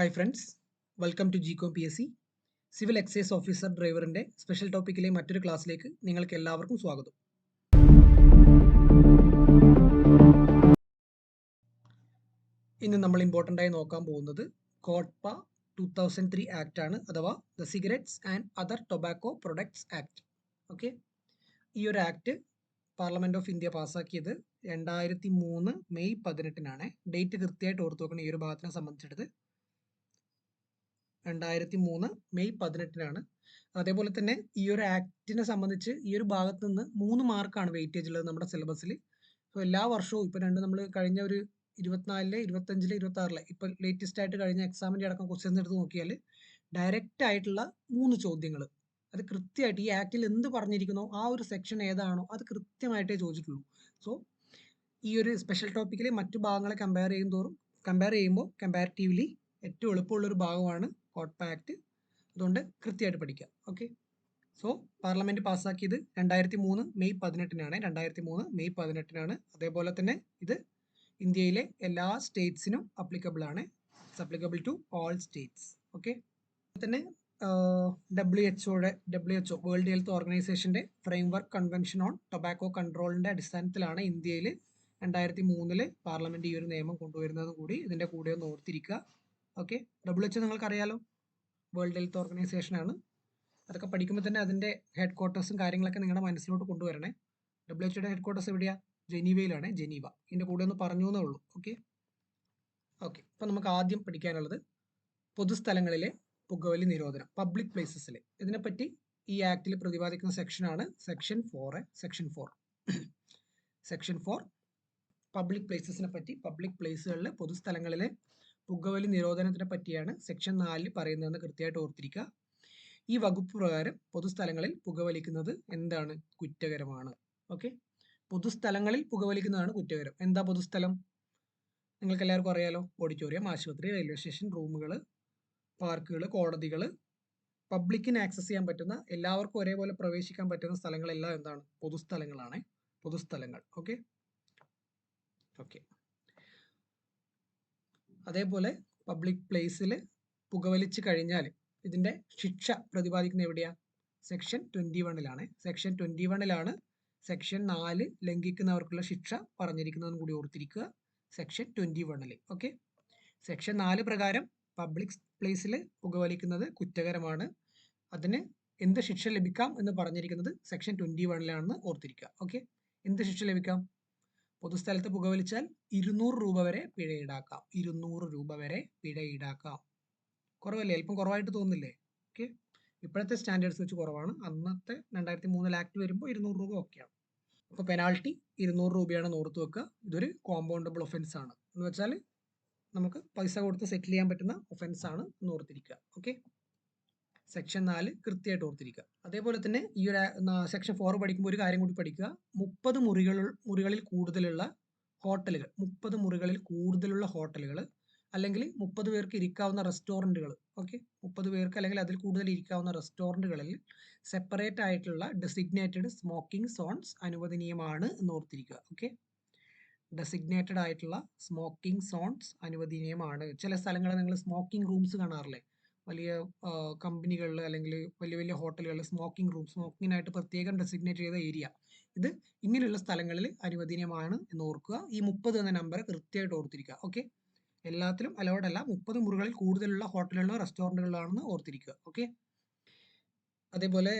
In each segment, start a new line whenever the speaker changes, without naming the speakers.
Hi friends welcome to ജികോ P S C civil excise officer ഡ്രൈവറിന്റെ special ടോപ്പിക്കിലെ മറ്റൊരു ക്ലാസ്സിലേക്ക് നിങ്ങൾക്ക് എല്ലാവർക്കും സ്വാഗതം. ഇന്ന് നമ്മൾ ഇമ്പോർട്ടന്റ് ആയി നോക്കാൻ പോകുന്നത് COTPA two thousand three act ആണ് അഥവാ the cigarettes and other tobacco products act okay ഈ ഒരു ആക്ട് പാർലമെന്റ് ഓഫ് ഇന്ത്യ പാസ്സാക്കിയത് രണ്ടായിരത്തി മൂന്ന് മെയ് പതിനെട്ടിനാണ്. ഡേറ്റ് കൃത്യമായിട്ട് ഓർത്തു നോക്കണം ഈ ഒരു ഭാഗത്തിനെ സംബന്ധിച്ചിടത്ത്. രണ്ടായിരത്തി മൂന്ന് മെയ് പതിനെട്ടിനാണ്. അതേപോലെ തന്നെ ഈ ഒരു ആക്ടിനെ സംബന്ധിച്ച് ഈ ഒരു ഭാഗത്ത് നിന്ന് മൂന്ന് മാർക്കാണ് വെയിറ്റേജ് ഉള്ളത് നമ്മുടെ സിലബസിൽ സോ എല്ലാ വർഷവും ഇപ്പം രണ്ട് നമ്മൾ കഴിഞ്ഞ ഒരു ഇരുപത്തിനാലിൽ ഇരുപത്തഞ്ചിൽ ഇരുപത്തി ആറിൽ ഇപ്പം ലേറ്റസ്റ്റ് ആയിട്ട് കഴിഞ്ഞ എക്സാമിന്റെ അടക്കം ക്വസ്റ്റ്യൻസ് എടുത്ത് നോക്കിയാൽ ഡയറക്റ്റ് ആയിട്ടുള്ള മൂന്ന് ചോദ്യങ്ങൾ അത് കൃത്യമായിട്ട് ഈ ആക്ടിൽ എന്ത് പറഞ്ഞിരിക്കുന്നോ ആ ഒരു സെക്ഷൻ ഏതാണോ അത് കൃത്യമായിട്ടേ ചോദിച്ചിട്ടുള്ളൂ. സോ ഈ ഒരു സ്പെഷ്യൽ ടോപ്പിക്കിൽ മറ്റു ഭാഗങ്ങളെ കമ്പയർ ചെയ്യും തോറും കമ്പയർ ചെയ്യുമ്പോൾ കമ്പാരിറ്റീവ്ലി ഏറ്റവും എളുപ്പമുള്ളൊരു ഭാഗമാണ് കോട്ട്പ ആക്ട് അതുകൊണ്ട് കൃത്യമായിട്ട് പഠിക്കുക ഓക്കെ? സോ പാർലമെന്റ് പാസ്സാക്കിയത് രണ്ടായിരത്തി മൂന്ന് മെയ് പതിനെട്ടിനാണ്. രണ്ടായിരത്തി മൂന്ന് മെയ് പതിനെട്ടിനാണ്. അതേപോലെ തന്നെ ഇത് ഇന്ത്യയിലെ എല്ലാ സ്റ്റേറ്റ്സിനും അപ്ലിക്കബിൾ ആണ്. It's applicable to all states okay? തന്നെ W എച്ച്ഒയുടെ W H O world health ഓർഗനൈസേഷന്റെ ഫ്രെയിംവർക്ക് കൺവെൻഷൻ ഓൺ ടൊബാക്കോ കൺട്രോളിന്റെ അടിസ്ഥാനത്തിലാണ് ഇന്ത്യയിൽ രണ്ടായിരത്തി മൂന്നിൽ പാർലമെന്റ് ഈ ഒരു നിയമം കൊണ്ടുവരുന്നത് കൂടി ഇതിന്റെ കൂടെ ഒന്ന് ഓർത്തിരിക്കുക. ഓക്കെ? ഡബ്ല്യു എച്ച് നിങ്ങൾക്ക് അറിയാലോ വേൾഡ് ഹെൽത്ത് ഓർഗനൈസേഷൻ ആണ്. അതൊക്കെ പഠിക്കുമ്പോൾ തന്നെ അതിന്റെ ഹെഡ് ക്വാർട്ടേഴ്സും കാര്യങ്ങളൊക്കെ നിങ്ങളുടെ മനസ്സിലോട്ട് കൊണ്ടുവരണേ. ഡബ്ല്യു എച്ച്ഒയുടെ ഹെഡ് ക്വാർട്ടേഴ്സ് എവിടെയാണ് ജനീവയിലാണ് ജനീവ. ഇതിന്റെ കൂടെ ഒന്ന് പറഞ്ഞു എന്നേ ഉള്ളൂ. ഓക്കെ? ഓക്കെ. അപ്പോൾ നമുക്ക് ആദ്യം പഠിക്കാനുള്ളത് പൊതുസ്ഥലങ്ങളിലെ പുകവലി നിരോധനം പബ്ലിക് പ്ലേസസിൽ ഇതിനെപ്പറ്റി ഈ ആക്ടിൽ പ്രതിപാദിക്കുന്ന സെക്ഷനാണ് section four section four section four public പ്ലേസസിനെ പറ്റി പബ്ലിക് പ്ലേസുകളിൽ പൊതുസ്ഥലങ്ങളിലെ പുകവലി നിരോധനത്തിനെ പറ്റിയാണ് സെക്ഷൻ നാലിൽ പറയുന്നതെന്ന് കൃത്യമായിട്ട് ഓർത്തിരിക്കുക. ഈ വകുപ്പ് പ്രകാരം പൊതുസ്ഥലങ്ങളിൽ പുകവലിക്കുന്നത് എന്താണ്? കുറ്റകരമാണ്. ഓക്കെ പൊതുസ്ഥലങ്ങളിൽ പുകവലിക്കുന്നതാണ് കുറ്റകരം. എന്താ പൊതുസ്ഥലം? നിങ്ങൾക്ക് എല്ലാവർക്കും അറിയാലോ? ഓഡിറ്റോറിയം ആശുപത്രി റെയിൽവേ സ്റ്റേഷൻ റൂമുകൾ പാർക്കുകൾ കോടതികൾ പബ്ലിക്കിന് ആക്സസ് ചെയ്യാൻ പറ്റുന്ന എല്ലാവർക്കും ഒരേപോലെ പ്രവേശിക്കാൻ പറ്റുന്ന സ്ഥലങ്ങളെല്ലാം എന്താണ്? പൊതുസ്ഥലങ്ങളാണ്. പൊതുസ്ഥലങ്ങൾ. ഓക്കെ ഓക്കെ അതേപോലെ പബ്ലിക് പ്ലേസിൽ പുകവലിച്ച് കഴിഞ്ഞാൽ ഇതിന്റെ ശിക്ഷ പ്രതിപാദിക്കുന്ന എവിടെയാണ് സെക്ഷൻ ട്വന്റി വണ്ണിലാണ് സെക്ഷൻ ട്വന്റി വണ്ണിലാണ് സെക്ഷൻ നാല് ലംഘിക്കുന്നവർക്കുള്ള ശിക്ഷ പറഞ്ഞിരിക്കുന്നതെന്ന് കൂടി ഓർത്തിരിക്കുക. സെക്ഷൻ ട്വന്റി വണ്ണിൽ ഓക്കെ സെക്ഷൻ നാല് പ്രകാരം പബ്ലിക് പ്ലേസിൽ പുകവലിക്കുന്നത് കുറ്റകരമാണ്. അതിന് എന്ത് ശിക്ഷ ലഭിക്കാം എന്ന് പറഞ്ഞിരിക്കുന്നത് സെക്ഷൻ ട്വന്റി വണ്ണിലാണെന്ന് ഓർത്തിരിക്കുക. ഓക്കെ എന്ത് ശിക്ഷ ലഭിക്കാം? പൊതുസ്ഥലത്ത് പുകവലിച്ചാൽ ഇരുന്നൂറ് രൂപ വരെ പിഴ ഈടാക്കാം. ഇരുന്നൂറ് രൂപ വരെ പിഴ ഈടാക്കാം. കുറവല്ലേ? അല്പം കുറവായിട്ട് തോന്നുന്നില്ലേ? ഓക്കെ ഇപ്പോഴത്തെ സ്റ്റാൻഡേർഡ്സ് വെച്ച് കുറവാണ്. അന്നത്തെ രണ്ടായിരത്തി മൂന്നിൽ ആക്ട് വരുമ്പോൾ ഇരുന്നൂറ് രൂപ ഓക്കെയാണ് അപ്പോൾ പെനാൾട്ടി ഇരുന്നൂറ് രൂപയാണ് ഓർത്ത് വെക്കുക. ഇതൊരു കോമ്പൗണ്ടബിൾ ഒഫൻസ് ആണ്. എന്ന് വെച്ചാൽ നമുക്ക് പൈസ കൊടുത്ത് സെറ്റിൽ ചെയ്യാൻ പറ്റുന്ന ഒഫൻസ് ആണ് എന്ന് ഓർത്തിരിക്കുക ഓക്കെ സെക്ഷൻ നാല് കൃത്യമായിട്ട് ഓർത്തിരിക്കുക. അതേപോലെ തന്നെ ഈ ഒരു സെക്ഷൻ ഫോർ പഠിക്കുമ്പോൾ ഒരു കാര്യം കൂടി പഠിക്കുക. മുപ്പത് മുറികൾ മുറികളിൽ കൂടുതലുള്ള ഹോട്ടലുകൾ മുപ്പത് മുറികളിൽ കൂടുതലുള്ള ഹോട്ടലുകൾ അല്ലെങ്കിൽ മുപ്പത് പേർക്ക് ഇരിക്കാവുന്ന റെസ്റ്റോറന്റുകൾ ഓക്കെ? മുപ്പത് പേർക്ക് അല്ലെങ്കിൽ അതിൽ കൂടുതൽ ഇരിക്കാവുന്ന റെസ്റ്റോറന്റുകളിൽ സെപ്പറേറ്റ് ആയിട്ടുള്ള ഡെസിഗ്നേറ്റഡ് സ്മോക്കിംഗ് സോൺസ് അനുവദനീയമാണ് എന്ന് ഓർത്തിരിക്കുക ഓക്കെ? ഡെസിഗ്നേറ്റഡ് ആയിട്ടുള്ള സ്മോക്കിംഗ് സോൺസ് അനുവദനീയമാണ്. ചില സ്ഥലങ്ങളിൽ നിങ്ങൾ സ്മോക്കിംഗ് റൂംസ് കാണാറില്ലേ? വലിയ കമ്പനികളിൽ അല്ലെങ്കിൽ വലിയ വലിയ ഹോട്ടലുകളിൽ സ്മോക്കിംഗ് റൂം സ്മോക്കിങ്ങിനായിട്ട് പ്രത്യേകം ഡെസിഗ്നേറ്റ് ചെയ്ത ഏരിയ. ഇത് ഇങ്ങനെയുള്ള സ്ഥലങ്ങളിൽ അനുവദനീയമാണ് എന്ന് ഓർക്കുക. ഈ മുപ്പത് എന്ന നമ്പർ കൃത്യമായിട്ട് ഓർത്തിരിക്കുക. ഓക്കെ? എല്ലാത്തിലും അലോഡ് അല്ല. മുപ്പത് മുറികളിൽ കൂടുതലുള്ള ഹോട്ടലുകളിലോ റെസ്റ്റോറന്റുകളിലാണെന്ന് ഓർത്തിരിക്കുക. ഓക്കെ? അതേപോലെ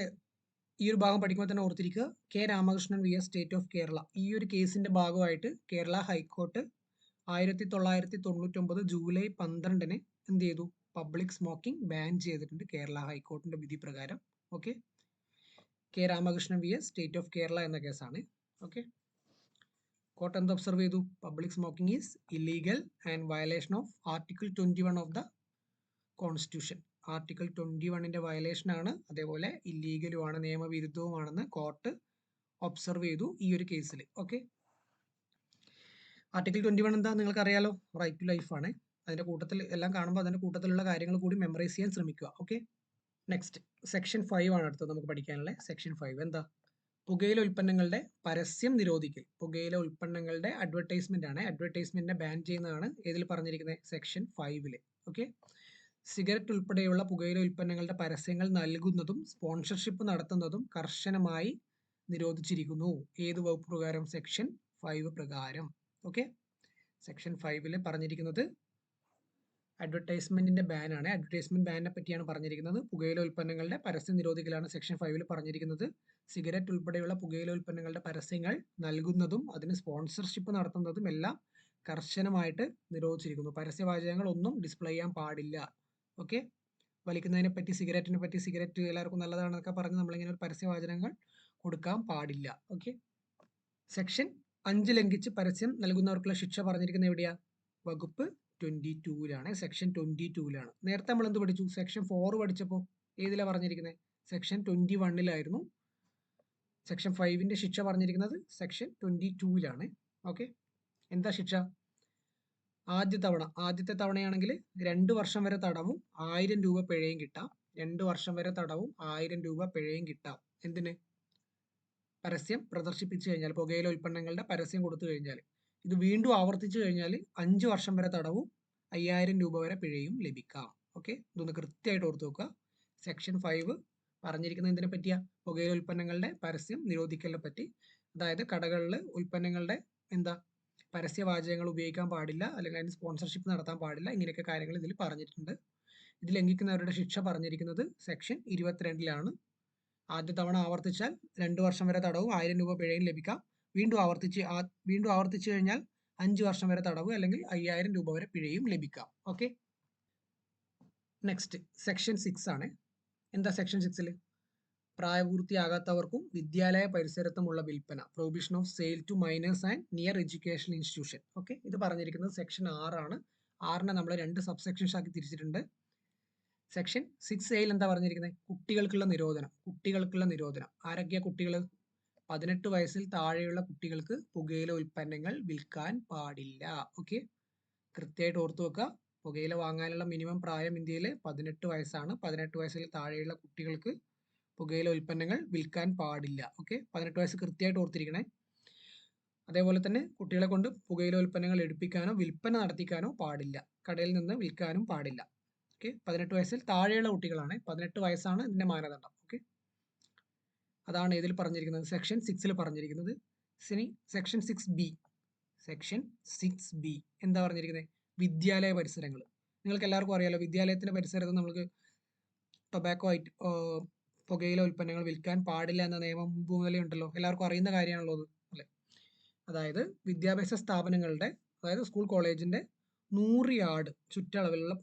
ഈ ഒരു ഭാഗം പഠിക്കുമ്പോൾ തന്നെ ഓർത്തിരിക്കുക. K Ramakrishnan V S state of Kerala ഈ ഒരു കേസിന്റെ ഭാഗമായിട്ട് കേരള ഹൈക്കോർട്ട് ആയിരത്തി തൊള്ളായിരത്തി തൊണ്ണൂറ്റൊമ്പത് ജൂലൈ പന്ത്രണ്ടിന് എന്ത് ചെയ്തു? പബ്ലിക് സ്മോക്കിംഗ് ബാൻ ചെയ്തിട്ടുണ്ട് കേരള ഹൈക്കോർട്ടിന്റെ വിധി പ്രകാരം. Okay? K Ramakrishnan V S state of Kerala എന്ന കേസാണ്. ഓക്കെ? കോർട്ട് എന്ത് ഒബ്സർവ് ചെയ്തു? Public smoking is illegal and violation of article twenty one of the constitution. Article twenty വണ്ണിന്റെ വയലേഷനാണ് അതേപോലെ ഇല്ലീഗലുമാണ് നിയമവിരുദ്ധവുമാണെന്ന് കോർട്ട് ഒബ്സർവ് ചെയ്തു ഈ ഒരു കേസിൽ ഓക്കെ? ആർട്ടിക്കിൾ ട്വന്റി വൺ എന്താ നിങ്ങൾക്ക് അറിയാലോ? റൈറ്റ് ടു ലൈഫ് ആണ്. അതിന്റെ കൂട്ടത്തിൽ എല്ലാം കാണുമ്പോൾ അതിന്റെ കൂട്ടത്തിലുള്ള കാര്യങ്ങൾ കൂടി മെമ്മറൈസ് ചെയ്യാൻ ശ്രമിക്കുക. ഓക്കെ നെക്സ്റ്റ് സെക്ഷൻ ഫൈവ് ആണ് അടുത്തത് നമുക്ക് പഠിക്കാനുള്ള. സെക്ഷൻ ഫൈവ് എന്താ? പുകയില ഉൽപ്പന്നങ്ങളുടെ പരസ്യം നിരോധിക്കൽ. പുകയില ഉൽപ്പന്നങ്ങളുടെ അഡ്വർടൈസ്മെന്റ് ആണ്. അഡ്വർടൈസ്മെന്റിനെ ബാൻ ചെയ്യുന്നതാണ് ഏതിൽ പറഞ്ഞിരിക്കുന്നത് സെക്ഷൻ ഫൈവിൽ ഓക്കെ സിഗരറ്റ് ഉൾപ്പെടെയുള്ള പുകയില ഉൽപ്പന്നങ്ങളുടെ പരസ്യങ്ങൾ നൽകുന്നതും സ്പോൺസർഷിപ്പ് നടത്തുന്നതും കർശനമായി നിരോധിച്ചിരിക്കുന്നു. ഏത് വകുപ്പ് പ്രകാരം? സെക്ഷൻ ഫൈവ് പ്രകാരം. ഓക്കെ സെക്ഷൻ ഫൈവിൽ പറഞ്ഞിരിക്കുന്നത് അഡ്വർടൈസ്മെന്റിന്റെ ബാനാണ് അഡ്വർടൈസ്മെന്റ് ബാനിനെ പറ്റിയാണ് പറഞ്ഞിരിക്കുന്നത്. പുകയില ഉൽപ്പന്നങ്ങളുടെ പരസ്യം നിരോധിക്കലാണ് സെക്ഷൻ ഫൈവിൽ പറഞ്ഞിരിക്കുന്നത്. സിഗരറ്റ് ഉൾപ്പെടെയുള്ള പുകയില ഉൽപ്പന്നങ്ങളുടെ പരസ്യങ്ങൾ നൽകുന്നതും അതിന് സ്പോൺസർഷിപ്പ് നടത്തുന്നതും എല്ലാം കർശനമായിട്ട് നിരോധിച്ചിരിക്കുന്നു. പരസ്യവാചകങ്ങൾ ഒന്നും ഡിസ്പ്ലേ ചെയ്യാൻ പാടില്ല. ഓക്കെ വലിക്കുന്നതിനെ പറ്റി സിഗരറ്റിനെ പറ്റി സിഗരറ്റ് എല്ലാവർക്കും നല്ലതാണെന്നൊക്കെ പറഞ്ഞ് നമ്മളിങ്ങനെ ഒരു പരസ്യവാചനങ്ങൾ കൊടുക്കാൻ പാടില്ല. ഓക്കെ സെക്ഷൻ അഞ്ച് ലംഘിച്ച് പരസ്യം നൽകുന്നവർക്കുള്ള ശിക്ഷ പറഞ്ഞിരിക്കുന്നത് എവിടെയാ? വകുപ്പ് ട്വന്റി ടൂവിലാണ് സെക്ഷൻ ട്വന്റി ടൂവിലാണ് നേരത്തെ നമ്മൾ എന്ത് പഠിച്ചു സെക്ഷൻ ഫോർ പഠിച്ചപ്പോൾ ഏതിലാണ് പറഞ്ഞിരിക്കുന്നത് സെക്ഷൻ ട്വന്റി വണ്ണിലായിരുന്നു സെക്ഷൻ ഫൈവിന്റെ ശിക്ഷ പറഞ്ഞിരിക്കുന്നത് സെക്ഷൻ ട്വന്റി ടൂവിലാണ് ഓക്കെ എന്താ ശിക്ഷ? ആദ്യ തവണ. ആദ്യത്തെ തവണയാണെങ്കിൽ രണ്ട് വർഷം വരെ തടവും ആയിരം രൂപ പിഴയും കിട്ടാം. രണ്ട് വർഷം വരെ തടവും ആയിരം രൂപ പിഴയും കിട്ടാം. എന്തിന്? പരസ്യം പ്രദർശിപ്പിച്ചു കഴിഞ്ഞാൽ പുകയില ഉൽപ്പന്നങ്ങളുടെ പരസ്യം കൊടുത്തു കഴിഞ്ഞാൽ. ഇത് വീണ്ടും ആവർത്തിച്ചു കഴിഞ്ഞാൽ അഞ്ച് വർഷം വരെ തടവും അയ്യായിരം രൂപ വരെ പിഴയും ലഭിക്കാം. ഓക്കെ? ഇതൊന്ന് കൃത്യമായിട്ട് ഓർത്ത് വെക്കുക. സെക്ഷൻ ഫൈവ് പറഞ്ഞിരിക്കുന്നത് ഇതിനെ പറ്റിയാ? പുകയില ഉൽപ്പന്നങ്ങളുടെ പരസ്യം നിരോധിക്കലിനെ പറ്റി. അതായത് കടകളിൽ ഉൽപ്പന്നങ്ങളുടെ എന്താ? പരസ്യവാചകങ്ങൾ ഉപയോഗിക്കാൻ പാടില്ല അല്ലെങ്കിൽ അതിന് സ്പോൺസർഷിപ്പ് നടത്താൻ പാടില്ല ഇങ്ങനെയൊക്കെ കാര്യങ്ങൾ ഇതിൽ പറഞ്ഞിട്ടുണ്ട്. ഇത് ലംഘിക്കുന്നവരുടെ ശിക്ഷ പറഞ്ഞിരിക്കുന്നത് സെക്ഷൻ ഇരുപത്തിരണ്ടിലാണ്. ആദ്യ തവണ ആവർത്തിച്ചാൽ രണ്ട് വർഷം വരെ തടവും ആയിരം രൂപ പിഴയും ലഭിക്കാം. വീണ്ടും ആവർത്തിച്ച് വീണ്ടും ആവർത്തിച്ചു കഴിഞ്ഞാൽ അഞ്ച് വർഷം വരെ തടവ് അല്ലെങ്കിൽ അയ്യായിരം രൂപ വരെ പിഴയും ലഭിക്കാം. ഓക്കെ നെക്സ്റ്റ് സെക്ഷൻ സിക്സ് ആണ്. എന്താ സെക്ഷൻ സിക്സിൽ പ്രായപൂർത്തിയാകാത്തവർക്കും വിദ്യാലയ പരിസരത്തുമുള്ള വിൽപ്പന provision of sale to minors and near education institution okay ഇത് പറഞ്ഞിരിക്കുന്നത് സെക്ഷൻ ആറാണ് ആറിനെ നമ്മൾ രണ്ട് സബ് സെക്ഷൻസ് ആക്കി തിരിച്ചിട്ടുണ്ട്. സെക്ഷൻ സിക്സ് എയിൽ എന്താ പറഞ്ഞിരിക്കുന്നത്? കുട്ടികൾക്കുള്ള നിരോധനം. കുട്ടികൾക്കുള്ള നിരോധനം. ആരൊക്കെയാ കുട്ടികൾ പതിനെട്ട് വയസ്സിൽ താഴെയുള്ള കുട്ടികൾക്ക് പുകയില ഉൽപ്പന്നങ്ങൾ വിൽക്കാൻ പാടില്ല. ഓക്കെ കൃത്യമായിട്ട് ഓർത്തു വെക്കുക. പുകയില വാങ്ങാനുള്ള മിനിമം പ്രായം ഇന്ത്യയിൽ പതിനെട്ട് വയസ്സാണ്. പതിനെട്ട് വയസ്സിൽ താഴെയുള്ള കുട്ടികൾക്ക് പുകയില ഉൽപ്പന്നങ്ങൾ വിൽക്കാൻ പാടില്ല. ഓക്കെ പതിനെട്ട് വയസ്സ് കൃത്യമായിട്ട് ഓർത്തിരിക്കണേ. അതേപോലെ തന്നെ കുട്ടികളെ കൊണ്ട് പുകയില ഉൽപ്പന്നങ്ങൾ എടുപ്പിക്കാനോ വിൽപ്പന നടത്തിക്കാനോ പാടില്ല. കടയിൽ നിന്ന് വിൽക്കാനും പാടില്ല. ഓക്കെ പതിനെട്ട് വയസ്സിൽ താഴെയുള്ള കുട്ടികളാണ്. പതിനെട്ട് വയസ്സാണ് ഇതിന്റെ മാനദണ്ഡം. അതാണ് ഇതിൽ പറഞ്ഞിരിക്കുന്നത്? സെക്ഷൻ സിക്സിൽ പറഞ്ഞിരിക്കുന്നത്. Sini section six B section six B എന്താ പറഞ്ഞിരിക്കുന്നത് വിദ്യാലയ പരിസരങ്ങൾ നിങ്ങൾക്ക് എല്ലാവർക്കും അറിയാലോ വിദ്യാലയത്തിന്റെ പരിസരത്ത് നമുക്ക് ടൊബാക്കോ ഐറ്റ് പുകയില ഉൽപ്പന്നങ്ങൾ വിൽക്കാൻ പാടില്ല എന്ന നിയമം മുമ്പ് മുതലേ ഉണ്ടല്ലോ. എല്ലാവർക്കും അറിയുന്ന കാര്യമാണല്ലോ അത് അല്ലേ? അതായത് വിദ്യാഭ്യാസ സ്ഥാപനങ്ങളുടെ അതായത് സ്കൂൾ കോളേജിന്റെ നൂറ് യാർഡ് ചുറ്റളവിലുള്ള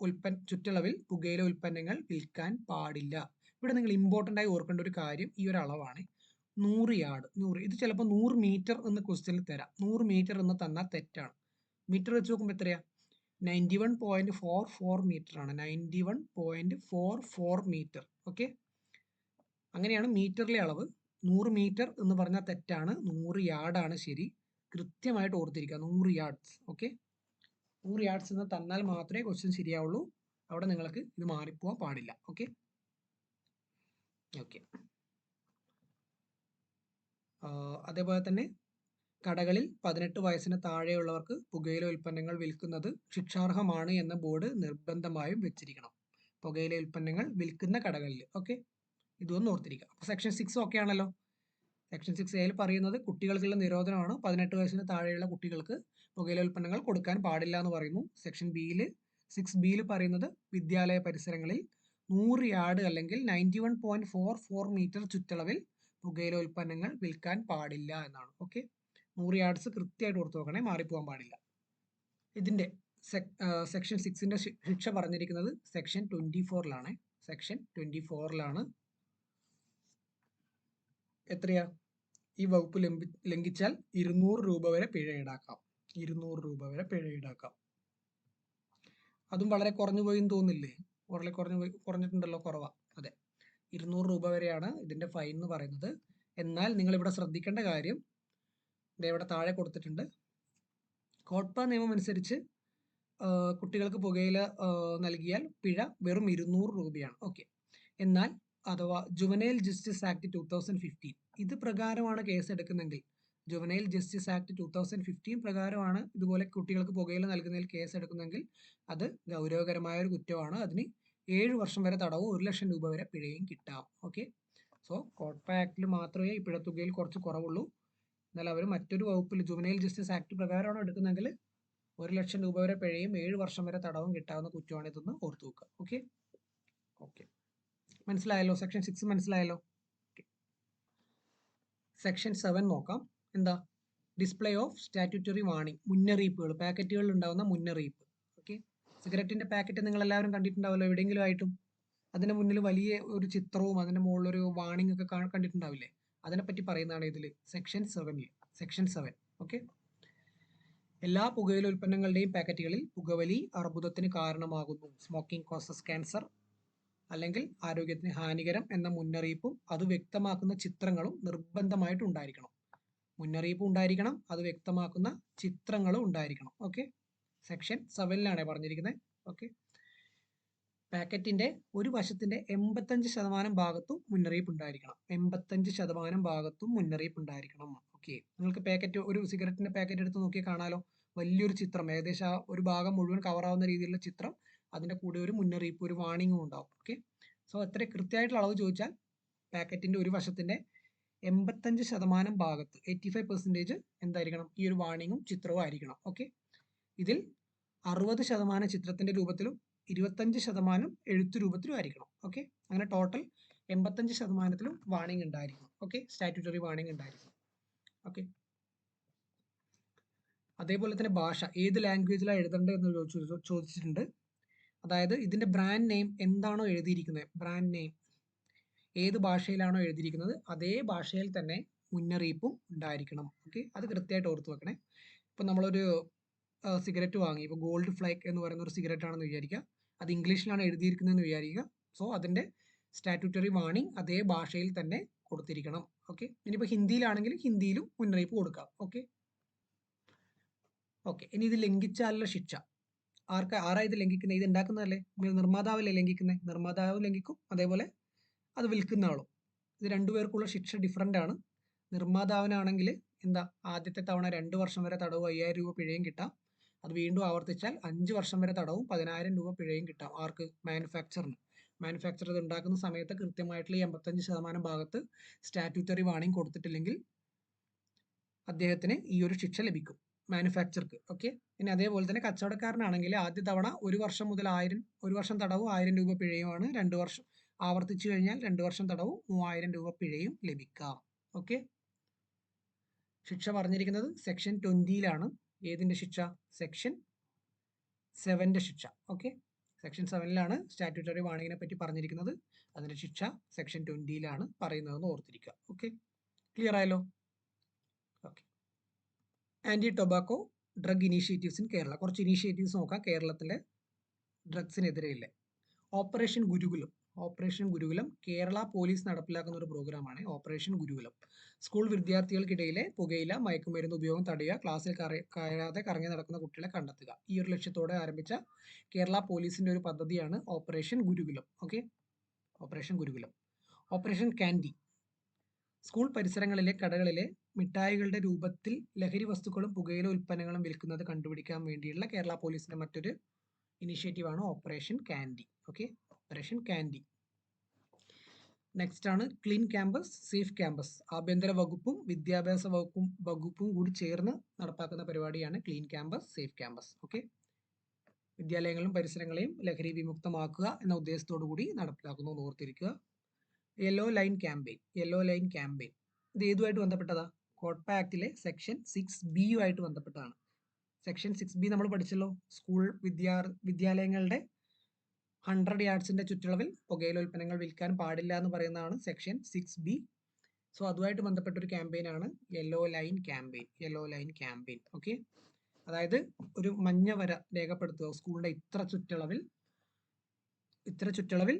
ഉൽപ്പന്ന ചുറ്റളവിൽ പുകയില ഉൽപ്പന്നങ്ങൾ വിൽക്കാൻ പാടില്ല. ഇവിടെ നിങ്ങൾ ഇമ്പോർട്ടന്റ് ആയി ഓർക്കേണ്ട ഒരു കാര്യം ഈ ഒരു അളവാണ്. നൂറ് യാർഡ് നൂറ്. ഇത് ചിലപ്പോൾ നൂറ് മീറ്റർ എന്ന് ക്വസ്റ്റ്യനിൽ തരാം. നൂറ് മീറ്റർ എന്ന് തന്നാൽ തെറ്റാണ്. മീറ്റർ വെച്ച് നോക്കുമ്പോൾ എത്രയാ? Ninety one point four four ആണ്. Ninety one point four four metre okay അങ്ങനെയാണ് മീറ്ററിലെ അളവ്. നൂറ് മീറ്റർ എന്ന് പറഞ്ഞാൽ തെറ്റാണ്. നൂറ് യാർഡാണ് ശരി. കൃത്യമായിട്ട് ഓർത്തിരിക്കുക. നൂറ് യാർഡ്സ് ഓക്കെ നൂറ് യാർഡ്സ് എന്ന് തന്നാൽ മാത്രമേ ക്വസ്റ്റ്യൻ ശരിയാവുള്ളൂ. അവിടെ നിങ്ങൾക്ക് ഇത് മാറിപ്പോവാൻ പാടില്ല. ഓക്കെ ഓക്കെ അതേപോലെ തന്നെ കടകളിൽ പതിനെട്ട് വയസ്സിന് താഴെയുള്ളവർക്ക് പുകയില ഉൽപ്പന്നങ്ങൾ വിൽക്കുന്നത് ശിക്ഷാർഹമാണ് എന്ന ബോർഡ് നിർബന്ധമായും വെച്ചിരിക്കണം. പുകയില ഉൽപ്പന്നങ്ങൾ വിൽക്കുന്ന കടകളിൽ. ഓക്കെ ഇതൊന്നും ഓർത്തിരിക്കുക അപ്പോൾ സെക്ഷൻ സിക്സ് ഓക്കെ ആണല്ലോ. സെക്ഷൻ സിക്സ് എയിൽ പറയുന്നത് കുട്ടികൾക്കുള്ള നിരോധനമാണ്. പതിനെട്ട് വയസ്സിന് താഴെയുള്ള കുട്ടികൾക്ക് പുകയില ഉൽപ്പന്നങ്ങൾ കൊടുക്കാൻ പാടില്ല എന്ന് പറയുന്നു. സെക്ഷൻ ബിയിൽ സിക്സ് ബിയിൽ പറയുന്നത് വിദ്യാലയ പരിസരങ്ങളിൽ നൂറ് യാർഡ് അല്ലെങ്കിൽ ninety one point four four metre ചുറ്റളവിൽ പുകയില ഉൽപ്പന്നങ്ങൾ വിൽക്കാൻ പാടില്ല എന്നാണ്. ഓക്കെ നൂറ് യാർഡ്സ് കൃത്യമായിട്ട് ഓർത്ത് നോക്കണേ മാറിപ്പോകാൻ പാടില്ല. ഇതിന്റെ സെക്ഷൻ സിക്സിന്റെ ശിക്ഷ പറഞ്ഞിരിക്കുന്നത് സെക്ഷൻ ട്വന്റി ഫോറിലാണ് സെക്ഷൻ ട്വന്റി ഫോറിലാണ് എത്രയാ? ഈ വകുപ്പ് ലംഘി ലംഘിച്ചാൽ ഇരുന്നൂറ് രൂപ വരെ പിഴ ഈടാക്കാം. ഇരുന്നൂറ് രൂപ വരെ പിഴ ഈടാക്കാം. അതും വളരെ കുറഞ്ഞു പോയി തോന്നില്ലേ വളരെ കുറഞ്ഞു കുറഞ്ഞിട്ടുണ്ടല്ലോ കുറവാ. അതെ. ഇരുന്നൂറ് രൂപ വരെയാണ് ഇതിന്റെ ഫൈൻ എന്ന് പറയുന്നത്. എന്നാൽ നിങ്ങൾ ഇവിടെ ശ്രദ്ധിക്കേണ്ട കാര്യം ഇവിടെ താഴെ കൊടുത്തിട്ടുണ്ട്. കോട്ട്പ നിയമം അനുസരിച്ച് കുട്ടികൾക്ക് പുകയില നൽകിയാൽ പിഴ വെറും ഇരുന്നൂറ് രൂപയാണ്. ഓക്കെ. എന്നാൽ അഥവാ juvenile justice act two thousand fifteen ഇത് പ്രകാരമാണ് കേസ് എടുക്കുന്നെങ്കിൽ juvenile justice act two thousand fifteen പ്രകാരമാണ് ഇതുപോലെ കുട്ടികൾക്ക് പുകയില നൽകുന്നതിൽ കേസ് എടുക്കുന്നെങ്കിൽ അത് ഗൗരവകരമായ ഒരു കുറ്റമാണ്. അതിന് ഏഴ് വർഷം വരെ തടവും ഒരു ലക്ഷം രൂപ വരെ പിഴയും കിട്ടാം. ഓക്കെ സോ കോട്ട ആക്ടിൽ മാത്രമേ ഈ പിഴത്തുകയിൽ കുറച്ച് കുറവുള്ളൂ. എന്നാൽ അവർ മറ്റൊരു വകുപ്പിൽ ജുവനൈൽ ജസ്റ്റിസ് ആക്ട് പ്രകാരമാണ് എടുക്കുന്നതെങ്കിൽ ഒരു ലക്ഷം രൂപ വരെ പിഴയും ഏഴ് വർഷം വരെ തടവും കിട്ടാവുന്ന കുറ്റമാണ് ഇതെന്ന് ഓർത്തു വെക്കുക. ഓക്കെ ഓക്കെ മനസ്സിലായല്ലോ? സെക്ഷൻ സിക്സ് മനസ്സിലായല്ലോ? സെക്ഷൻ സെവൻ നോക്കാം. എന്താ? ഡിസ്പ്ലേ ഓഫ് സ്റ്റാറ്റ്യൂട്ടറി വാണിംഗ് മുന്നറിയിപ്പുകൾ. പാക്കറ്റുകളിൽ ഉണ്ടാകുന്ന മുന്നറിയിപ്പ്. ഓക്കെ സിഗരറ്റിന്റെ പാക്കറ്റ് നിങ്ങൾ എല്ലാവരും കണ്ടിട്ടുണ്ടാവല്ലോ എവിടെയെങ്കിലും ആയിട്ടും. അതിന്റെ മുന്നിൽ വലിയ ഒരു ചിത്രവും അതിന്റെ മുകളിൽ ഒരു വാണിംഗ് ഒക്കെ കണ്ടിട്ടുണ്ടാവില്ലേ? അതിനെപ്പറ്റി പറയുന്നതാണ് ഇതിൽ സെക്ഷൻ സെവനിൽ സെക്ഷൻ സെവൻ ഓക്കെ എല്ലാ പുകയില ഉൽപ്പന്നങ്ങളുടെയും പാക്കറ്റുകളിൽ പുകവലി അർബുദത്തിന് കാരണമാകുന്നു. സ്മോക്കിംഗ് കോസസ് ക്യാൻസർ അല്ലെങ്കിൽ ആരോഗ്യത്തിന് ഹാനികരം എന്ന മുന്നറിയിപ്പും അത് വ്യക്തമാക്കുന്ന ചിത്രങ്ങളും നിർബന്ധമായിട്ട് ഉണ്ടായിരിക്കണം. മുന്നറിയിപ്പ് ഉണ്ടായിരിക്കണം. അത് വ്യക്തമാക്കുന്ന ചിത്രങ്ങളും ഉണ്ടായിരിക്കണം. ഓക്കെ സെക്ഷൻ സെവനിലാണ് പറഞ്ഞിരിക്കുന്നത് ഓക്കെ പാക്കറ്റിന്റെ ഒരു വശത്തിന്റെ എൺപത്തഞ്ച് ശതമാനം ഭാഗത്തും മുന്നറിയിപ്പ് ഉണ്ടായിരിക്കണം. എൺപത്തഞ്ച് ശതമാനം ഭാഗത്തും മുന്നറിയിപ്പ് ഉണ്ടായിരിക്കണം. ഓക്കെ നിങ്ങൾക്ക് പാക്കറ്റ് ഒരു സിഗരറ്റിന്റെ പാക്കറ്റ് എടുത്ത് നോക്കി കാണാലോ. വലിയൊരു ചിത്രം. ഏകദേശം ഒരു ഭാഗം മുഴുവൻ കവറാവുന്ന രീതിയിലുള്ള ചിത്രം. അതിന്റെ കൂടെ ഒരു മുന്നറിയിപ്പ് ഒരു വാണിംഗും ഉണ്ടാവും. ഓക്കെ സോ എത്ര കൃത്യമായിട്ടുള്ള അളവ് ചോദിച്ചാൽ പാക്കറ്റിന്റെ ഒരു വശത്തിന്റെ എൺപത്തഞ്ച് ശതമാനം ഭാഗത്ത് എയ്റ്റി ഫൈവ് പെർസെന്റേജ് എന്തായിരിക്കണം? ഈ ഒരു വാണിങ്ങും ചിത്രവും ആയിരിക്കണം. ഓക്കെ ഇതിൽ അറുപത് ശതമാനം ചിത്രത്തിന്റെ രൂപത്തിലും ഇരുപത്തഞ്ച് ശതമാനം എഴുത്ത് രൂപത്തിലും ആയിരിക്കണം. ഓക്കെ അങ്ങനെ ടോട്ടൽ എൺപത്തഞ്ച് ശതമാനത്തിലും വാണിംഗ് ഉണ്ടായിരിക്കണം. ഓക്കെ സ്റ്റാറ്റ്യൂട്ടറി വാണിംഗ് ഉണ്ടായിരിക്കണം. ഓക്കെ അതേപോലെ തന്നെ ഭാഷ. ഏത് ലാംഗ്വേജിലാണ് എഴുതേണ്ടത് എന്ന് ചോദിച്ചു ചോദിച്ചിട്ടുണ്ട്. അതായത് ഇതിന്റെ ബ്രാൻഡ് നെയിം എന്താണോ എഴുതിയിരിക്കുന്നത്? ബ്രാൻഡ് നെയിം ഏത് ഭാഷയിലാണോ എഴുതിയിരിക്കുന്നത് അതേ ഭാഷയിൽ തന്നെ മുന്നറിയിപ്പും ഉണ്ടായിരിക്കണം. ഓക്കെ? അത് കൃത്യമായിട്ട് ഓർത്ത് വെക്കണേ. ഇപ്പം നമ്മളൊരു സിഗരറ്റ് വാങ്ങി. ഇപ്പോൾ ഗോൾഡ് ഫ്ലൈക്ക് എന്ന് പറയുന്ന ഒരു സിഗരറ്റ് ആണെന്ന് വിചാരിക്കുക. അത് ഇംഗ്ലീഷിലാണ് എഴുതിയിരിക്കുന്നതെന്ന് വിചാരിക്കുക. സോ അതിന്റെ സ്റ്റാറ്റ്യൂട്ടറി വാണിംഗ് അതേ ഭാഷയിൽ തന്നെ കൊടുത്തിരിക്കണം. ഓക്കെ? ഇനിയിപ്പോൾ ഹിന്ദിയിലാണെങ്കിൽ ഹിന്ദിയിലും മുന്നറിയിപ്പ് കൊടുക്കാം. ഓക്കെ? ഓക്കെ. ഇനി ഇത് ലംഘിച്ചാലുള്ള ശിക്ഷ. ആർക്ക ആരാ ഇത് ലംഘിക്കുന്നത്? ഇത് ഉണ്ടാക്കുന്നതല്ലേ? നിർമ്മാതാവല്ലേ ലംഘിക്കുന്നത്? നിർമ്മാതാവ് ലംഘിക്കും. അതേപോലെ അത് വിൽക്കുന്ന ആളും. ഇത് രണ്ടുപേർക്കുള്ള ശിക്ഷ ഡിഫറന്റ് ആണ്. നിർമ്മാതാവിനാണെങ്കിൽ എന്താ ആദ്യത്തെ തവണ രണ്ട് വർഷം വരെ തടവും അയ്യായിരം രൂപ പിഴയും കിട്ടാം. അത് വീണ്ടും ആവർത്തിച്ചാൽ അഞ്ച് വർഷം വരെ തടവും പതിനായിരം രൂപ പിഴയും കിട്ടാം ആർക്ക്? മാനുഫാക്ചറിന് മാനുഫാക്ചർ ഇത് ഉണ്ടാക്കുന്ന സമയത്ത് കൃത്യമായിട്ടുള്ള എൺപത്തഞ്ച് ശതമാനം ഭാഗത്ത് സ്റ്റാറ്റ്യൂട്ടറി വാണിംഗ് കൊടുത്തിട്ടില്ലെങ്കിൽ അദ്ദേഹത്തിന് ഈ ഒരു ശിക്ഷ ലഭിക്കും മാനുഫാക്ചർക്ക് ഓക്കെ ഇനി അതേപോലെ തന്നെ കച്ചവടക്കാരനാണെങ്കിൽ ആദ്യ തവണ ഒരു വർഷം മുതൽ ആയിരം ഒരു വർഷം തടവും ആയിരം രൂപ പിഴയുമാണ് രണ്ട് വർഷം ആവർത്തിച്ചു കഴിഞ്ഞാൽ രണ്ട് വർഷം തടവും മൂവായിരം രൂപ പിഴയും ലഭിക്കാം. ഓക്കെ? ശിക്ഷ പറഞ്ഞിരിക്കുന്നത് സെക്ഷൻ ട്വന്റിയിലാണ് ഏതിന്റെ ശിക്ഷ? സെക്ഷൻ സെവന്റെ ശിക്ഷ. ഓക്കെ? സെക്ഷൻ സെവനിലാണ് സ്റ്റാറ്റ്യൂട്ടറി വാണിങ്ങിനെ പറ്റി പറഞ്ഞിരിക്കുന്നത്. അതിന്റെ ശിക്ഷ സെക്ഷൻ ട്വന്റിയിലാണ് പറയുന്നതെന്ന് ഓർത്തിരിക്കുക. ഓക്കെ? ക്ലിയർ ആയല്ലോ? Okay. Anti tobacco drug initiatives in Kerala. കുറച്ച് ഇനീഷ്യേറ്റീവ്സ് നോക്കാം കേരളത്തിലെ ഡ്രഗ്സിനെതിരെയില്ലേ operation Gurukulam. Operation Gurukulam Kerala police നടപ്പിലാക്കുന്ന ഒരു പ്രോഗ്രാമാണ് ഓപ്പറേഷൻ ഗുരുകുലം. സ്കൂൾ വിദ്യാർത്ഥികൾക്കിടയിലെ പുകയില മയക്കുമരുന്ന് ഉപയോഗം തടയുക ക്ലാസ്സിൽ കയറാതെ കറങ്ങി നടക്കുന്ന കുട്ടികളെ കണ്ടെത്തുക. ഈ ഒരു ലക്ഷ്യത്തോടെ ആരംഭിച്ച കേരള പോലീസിന്റെ ഒരു പദ്ധതിയാണ് operation Gurukulam. Okay? Operation Gurukulam. Operation candy. School പരിസരങ്ങളിലെ കടകളിലെ മിഠായികളുടെ രൂപത്തിൽ ലഹരി വസ്തുക്കളും പുകയില ഉൽപ്പന്നങ്ങളും വിൽക്കുന്നത് കണ്ടുപിടിക്കാൻ വേണ്ടിയുള്ള കേരള പോലീസിന്റെ മറ്റൊരു ഇനിഷ്യേറ്റീവാണ് operation candy. Okay? Operation candy. Next ആണ് ക്ലീൻ ക്യാമ്പസ് സേഫ് ക്യാമ്പസ്. ആഭ്യന്തര വകുപ്പും വിദ്യാഭ്യാസ വകുപ്പും വകുപ്പും കൂടി ചേർന്ന് നടപ്പാക്കുന്ന പരിപാടിയാണ് clean campus safe campus. Okay? വിദ്യാലയങ്ങളും പരിസരങ്ങളെയും ലഹരി വിമുക്തമാക്കുക എന്ന ഉദ്ദേശത്തോടു കൂടി നടപ്പിലാക്കുന്നു ഓർത്തിരിക്കുക. Yellow line campaign yellow line campaign. ഇത് ഏതുമായിട്ട് ബന്ധപ്പെട്ടതാ? കോട്ട ആക്ടിലെ സെക്ഷൻ സിക്സ് ആയിട്ട് ബന്ധപ്പെട്ടതാണ്. സെക്ഷൻ സിക്സ് ബി നമ്മൾ പഠിച്ചല്ലോ? സ്കൂൾ വിദ്യാ വിദ്യാലയങ്ങളുടെ ഹൺഡ്രഡ് യാർഡ്സിന്റെ ചുറ്റളവിൽ പുകയില ഉൽപ്പന്നങ്ങൾ വിൽക്കാൻ പാടില്ല എന്ന് പറയുന്നതാണ് സെക്ഷൻ സിക്സ് ബി സോ അതുമായിട്ട് ബന്ധപ്പെട്ട ഒരു ക്യാമ്പയിനാണ് yellow line campaign yellow line campaign okay അതായത് ഒരു മഞ്ഞ വര രേഖപ്പെടുത്തുക. സ്കൂളിന്റെ ഇത്ര ചുറ്റളവിൽ ഇത്ര ചുറ്റളവിൽ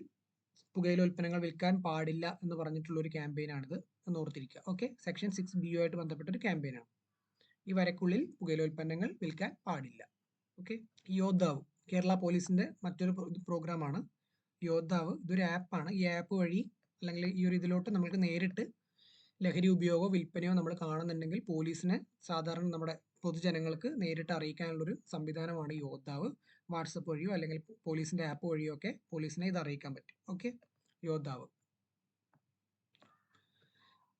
പുകയില ഉൽപ്പന്നങ്ങൾ വിൽക്കാൻ പാടില്ല എന്ന് പറഞ്ഞിട്ടുള്ള ഒരു ക്യാമ്പയിനാണിത് എന്ന് ഓർത്തിരിക്കുക. ഓക്കെ സെക്ഷൻ സിക്സ് ബി ആയിട്ട് ബന്ധപ്പെട്ട ഒരു ക്യാമ്പയിനാണ് ഈ വരക്കുള്ളിൽ പുകയില ഉൽപ്പന്നങ്ങൾ വിൽക്കാൻ പാടില്ല. ഓക്കെ യോദ്ധാവ് കേരള പോലീസിന്റെ മറ്റൊരു പ്രോഗ്രാമാണ്. യോദ്ധാവ് ഇതൊരു ആപ്പാണ്. ഈ ആപ്പ് വഴി അല്ലെങ്കിൽ ഈ ഒരു ഇതിലോട്ട് നമുക്ക് നേരിട്ട് ലഹരി ഉപയോഗമോ വിൽപ്പനയോ നമ്മൾ കാണുന്നുണ്ടെങ്കിൽ പോലീസിനെ സാധാരണ നമ്മുടെ പൊതുജനങ്ങൾക്ക് നേരിട്ട് അറിയിക്കാനുള്ളൊരു സംവിധാനമാണ് യോദ്ധാവ്. വാട്സപ്പ് വഴിയോ അല്ലെങ്കിൽ പോലീസിന്റെ ആപ്പ് വഴിയോ ഒക്കെ പോലീസിനെ ഇത് അറിയിക്കാൻ പറ്റും. ഓക്കെ? യോദ്ധാവ്.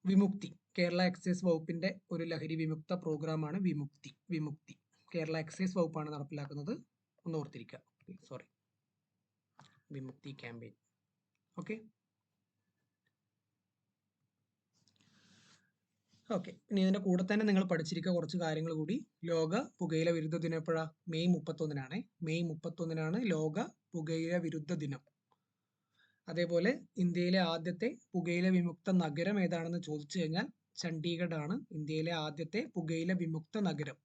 വിമുക്തി. കേരള എക്സൈസ് വകുപ്പിന്റെ ഒരു ലഹരി വിമുക്ത പ്രോഗ്രാമാണ് വിമുക്തി. വിമുക്തി. കേരള എക്സൈസ് വകുപ്പാണ് നടപ്പിലാക്കുന്നത്. ഒന്ന് ഓർത്തിരിക്കുക സോറി വിമുക്തി ക്യാമ്പയിൻ ഓക്കെ ഓക്കെ ഇനി ഇതിന്റെ കൂടെ തന്നെ നിങ്ങൾ പഠിച്ചിരിക്കുക കുറച്ച് കാര്യങ്ങൾ കൂടി. ലോക പുകയില വിരുദ്ധ ദിനം എപ്പോഴാ? മെയ് മുപ്പത്തൊന്നിനാണ്. മെയ് മുപ്പത്തൊന്നിനാണ് ലോക പുകയില വിരുദ്ധ ദിനം. അതേപോലെ ഇന്ത്യയിലെ ആദ്യത്തെ പുകയില വിമുക്ത നഗരം ഏതാണെന്ന് ചോദിച്ചു കഴിഞ്ഞാൽ ചണ്ഡീഗഡ് ആണ് ഇന്ത്യയിലെ ആദ്യത്തെ പുകയില വിമുക്ത നഗരം.